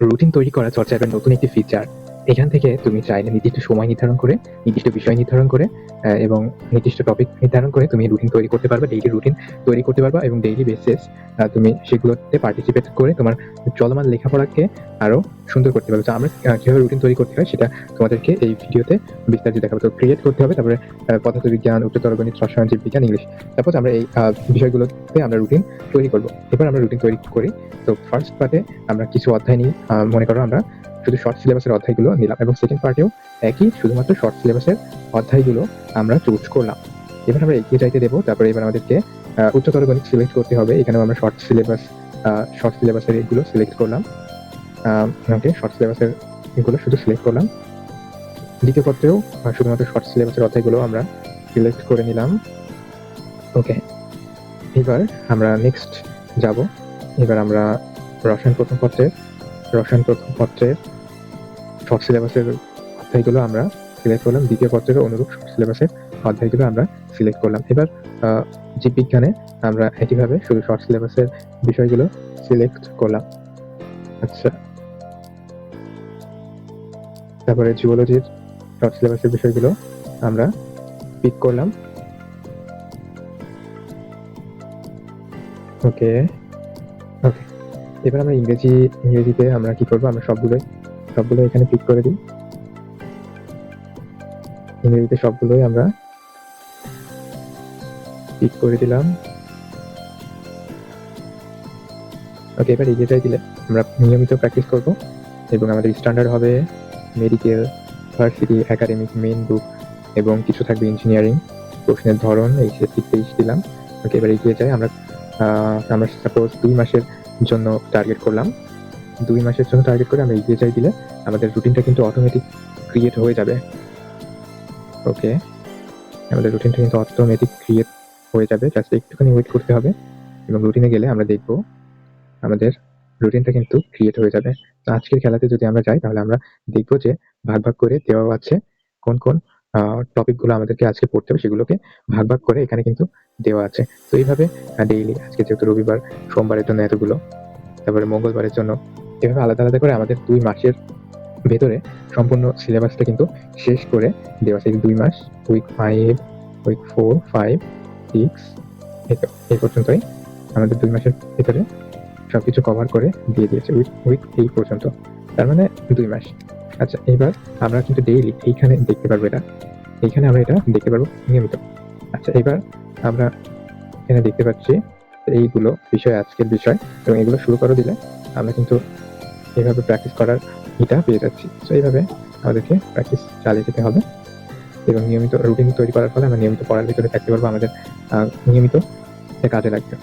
Routine তৈরি করা চর্চা এবার নতুন একটি ফিচার এখান থেকে তুমি চাইলে নির্দিষ্ট সময় নির্ধারণ করে, নির্দিষ্ট বিষয় নির্ধারণ করে এবং নির্দিষ্ট টপিক নির্ধারণ করে তুমি রুটিন তৈরি করতে পারবে ডেইলি রুটিন তৈরি করতে পারবা এবং ডেইলি বেসিস তুমি সেগুলোতে পার্টিসিপেট করে তোমার চলমান লেখাপড়াকে আরও সুন্দর করতে পারবে। তো আমরা কীভাবে রুটিন তৈরি করতে হয় সেটা তোমাদেরকে এই ভিডিওতে বিস্তারিত দেখাবো। তো ক্রিয়েট করতে হবে, তারপরে পদার্থবিজ্ঞান উচ্চতর গণিত, রসায়ন, জীববিজ্ঞান, ইংলিশ। তারপর আমরা এই বিষয়গুলোতে আমরা রুটিন তৈরি করব। এবার আমরা রুটিন তৈরি করি। তো ফার্স্ট পার্টে আমরা কিছু অধ্যায় নিই মনে করো আমরা শুধু শর্ট সিলেবাসের অধ্যায়গুলো নিলাম এবং সেকেন্ড পার্টেও একই, শুধুমাত্র শর্ট সিলেবাসের অধ্যায়গুলো আমরা চুজ করলাম। এবার আমরা এগিয়ে যাইতে দেবো, তারপরে এবার আমাদেরকে উচ্চতর গণিত সিলেক্ট করতে হবে। এখানেও আমরা শর্ট সিলেবাস শর্ট সিলেবাসের এগুলো সিলেক্ট করলাম। ওকে শর্ট সিলেবাসের এগুলো শুধু সিলেক্ট করলাম। দ্বিতীয় পত্রেও শুধুমাত্র শর্ট সিলেবাসের অধ্যায়গুলো আমরা সিলেক্ট করে নিলাম। ওকে এবার আমরা নেক্সট যাব। এবার আমরা রসায়ন প্রথম পত্রের, রসায়ন প্রথম পত্রের শর্ট সিলেবাসের অধ্যায়গুলো আমরা সিলেক্ট করলাম। দ্বিতীয় পত্রের অনুরূপ শর্ট সিলেবাসের অধ্যায়গুলো আমরা সিলেক্ট করলাম। এবার জীববিজ্ঞানে আমরা একইভাবে শুধু শর্ট সিলেবাসের বিষয়গুলো সিলেক্ট করলাম। আচ্ছা। তারপরে জিওলজির শর্ট সিলেবাসের বিষয়গুলো আমরা পিক করলাম। ওকে ওকে এবার আমরা ইংরেজি, ইংরেজিতে আমরা কি করব? আমরা সবগুলোই সবগুলো এখানে পিক করে দিই। ইংরেজিতে সবগুলোই আমরা পিক করে দিলাম। ওকে এবার এগিয়ে যাই দিলে আমরা নিয়মিত প্র্যাকটিস করব এবং আমাদের স্ট্যান্ডার্ড হবে medical varsity academic main book এবং কিছু থাকবে ইঞ্জিনিয়ারিং প্রশ্নের ধরন এইচএসসি তেইশ দিলাম। ওকে এবার এগিয়ে যাই। আমরা আমরা সাপোজ দুই মাসের জন্য টার্গেট করলাম। দুই মাসের জন্য টার্গেট করে আমরা এগিয়ে যাই দিলে আমাদের রুটিনটা কিন্তু অটোমেটিক ক্রিয়েট হয়ে যাবে। ওকে আমাদের রুটিনটা কিন্তু অটোমেটিক ক্রিয়েট হয়ে যাবে। জাস্ট একটুখানি ওয়েট করতে হবে এবং রুটিনে গেলে আমরা দেখব আমাদের রুটিনটা কিন্তু ক্রিয়েট হয়ে যাবে। তো আজকের খেলাতে যদি আমরা যাই, তাহলে আমরা দেখব যে ভাগ ভাগ করে দেওয়া আছে কোন কোন টপিকগুলো আমাদেরকে আজকে পড়তে হবে, সেগুলোকে ভাগ ভাগ করে এখানে কিন্তু দেওয়া আছে। তো এইভাবে ডেইলি আজকে যেহেতু রবিবার, সোমবারের জন্য এতগুলো, তারপরে মঙ্গলবারের জন্য এভাবে আলাদা আলাদা করে আমাদের দুই মাসের ভেতরে সম্পূর্ণ সিলেবাসটা কিন্তু শেষ করে দেওয়া আছে। দুই মাস week five week four five six এই পর্যন্তই আমাদের দুই মাসের ভিতরে সবকিছু কভার করে দিয়ে দিয়েছে উইক উইক এই পর্যন্ত। তার মানে দুই মাস। আচ্ছা এবার আমরা কিন্তু ডেইলি এইখানে দেখতে পারব এটা। এইখানে আমরা এটা দেখতে পারব নিয়মিত। আচ্ছা এবার আমরা এখানে দেখতে পাচ্ছি এইগুলো বিষয়, আজকের বিষয়। এবং এগুলো শুরু করে দিলে আমরা কিন্তু এইভাবে প্র্যাকটিস করার ইটা পেয়ে যাচ্ছি। সো এইভাবে আমাদেরকে প্র্যাকটিস চালিয়ে যেতে হবে। এবং নিয়মিত রুটিন তৈরি করার ফলে আমরা নিয়মিত পড়ার ভিতরে থাকতে পারব। আমাদের নিয়মিত কাজে লাগবে।